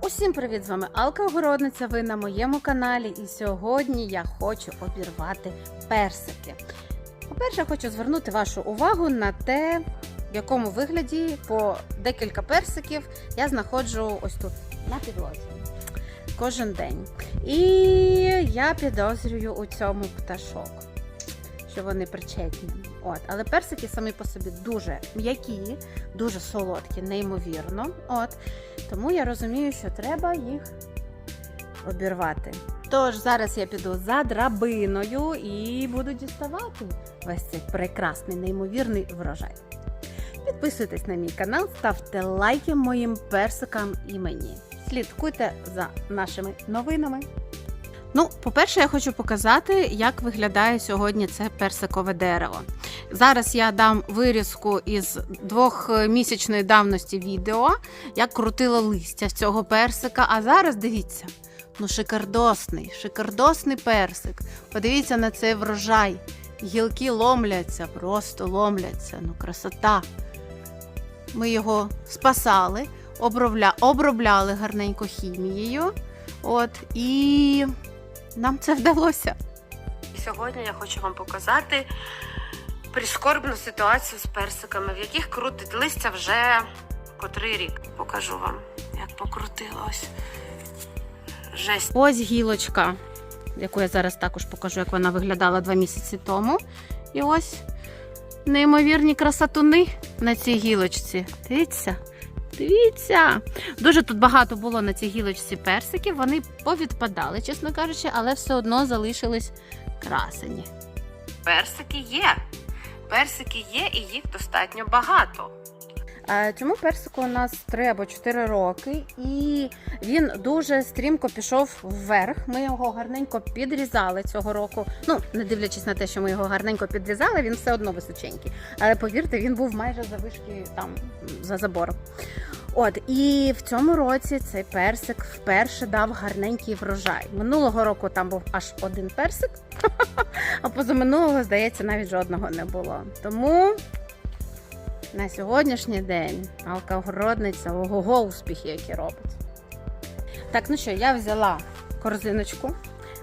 Усім привіт! З вами Алка Огородниця. Ви на моєму каналі. І сьогодні я хочу обірвати персики. По-перше, хочу звернути вашу увагу на те, в якому вигляді по декілька персиків я знаходжу ось тут на підлозі кожен день. І я підозрюю у цьому пташок, що вони причетні. От, але персики самі по собі дуже м'які, дуже солодкі, неймовірно. От, тому я розумію, що треба їх обірвати. Тож зараз я піду за драбиною і буду діставати весь цей прекрасний, неймовірний врожай. Підписуйтесь на мій канал, ставте лайки моїм персикам і мені. Слідкуйте за нашими новинами. Ну, по-перше, я хочу показати, як виглядає сьогодні це персикове дерево. Зараз я дам вирізку із двохмісячної давності відео, як крутило листя з цього персика. А зараз дивіться, ну шикардосний, шикардосний персик. Подивіться на цей врожай. Гілки ломляться, просто ломляться. Ну, красота. Ми його спасали, обробля... обробляли гарненько хімією. От, і нам це вдалося. Сьогодні я хочу вам показати прискорбну ситуацію з персиками, в яких крутить листя вже котрий рік. Покажу вам, як покрутило ось. Жесть. Ось гілочка, яку я зараз також покажу, як вона виглядала два місяці тому. І ось неймовірні красотуни на цій гілочці. Дивіться. Дивіться, дуже тут багато було на цій гілочці персиків. Вони повідпадали, чесно кажучи, але все одно залишились красені. Персики є. Персики є, і їх достатньо багато. Цьому персику у нас 3 або 4 роки, і він дуже стрімко пішов вверх. Ми його гарненько підрізали цього року. Ну, не дивлячись на те, що ми його гарненько підрізали, він все одно височенький. Але повірте, він був майже за вишки там за забором. От і в цьому році цей персик вперше дав гарненький врожай. Минулого року там був аж один персик, а позаминулого, здається, навіть жодного не було. Тому на сьогоднішній день алкогородниця ого-го успіхи, які робить. Так, ну що, я взяла корзиночку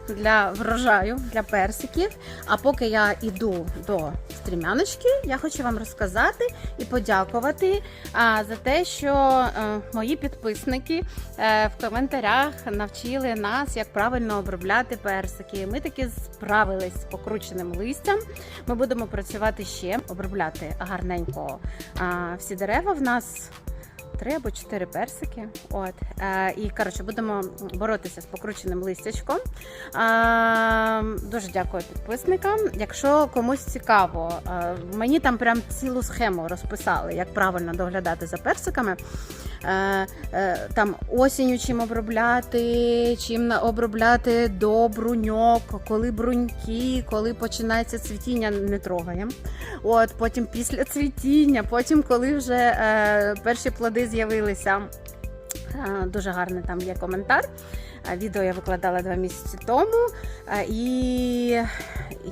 для врожаю, для персиків. А поки я йду до стрімяночки, я хочу вам розказати і подякувати за те, що е, мої підписники е, в коментарях навчили нас, як правильно обробляти персики. Ми таки справились з покрученим листям. Ми будемо працювати ще, обробляти гарненько всі дерева в нас три або чотири персики. От е, і коротше, будемо боротися з покрученим листячком. Е, дуже дякую підписникам. Якщо комусь цікаво, е, мені там прям цілу схему розписали, як правильно доглядати за персиками. Е, е, там осінню чим обробляти, чим обробляти до бруньок, коли бруньки, коли починається цвітіння, не трогаємо. От потім після цвітіння, потім, коли вже е, перші плоди з'явилися. Дуже гарний там є коментар. Відео я викладала два місяці тому. І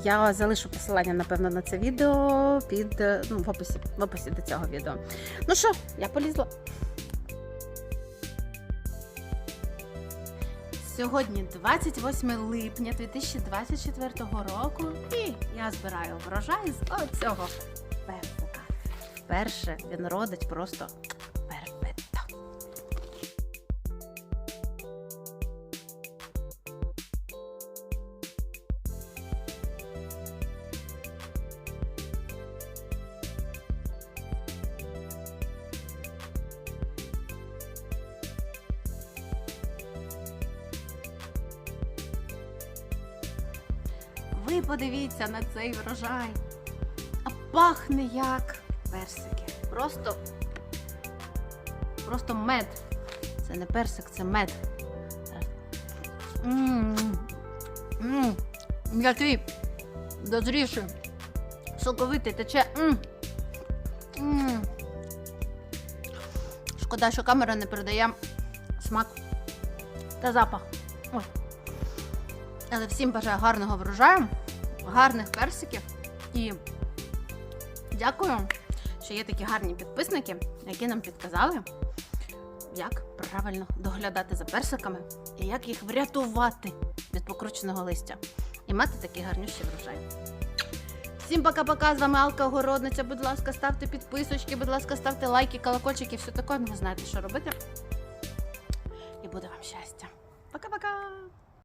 я залишу посилання, напевно, на це відео під е, ну, в описі, в описі до цього відео. Ну що, я полізла. Сьогодні 28 липня 2024 року, і я збираю врожай з оцього персика. Вперше він родить просто Ви подивіться на цей врожай. А пахне як персики. Просто, просто мед. Це не персик, це мед. Мм. Мм. М'який, дозрівший, соковитий, тече. Мм. Мм. Шкода, що камера не передає смак та запах. Ой. Але всім бажаю гарного врожаю, гарних персиків і дякую, що є такі гарні підписники, які нам підказали, як правильно доглядати за персиками і як їх врятувати від покрученого листя і мати такий гарнющий врожай. Всім пока-пока, з вами Алка Огородниця. Будь ласка, ставте підписочки, будь ласка, ставте лайки, колокольчики, все таке. Ви знаєте, що робити. І буде вам щастя. Пока-пока!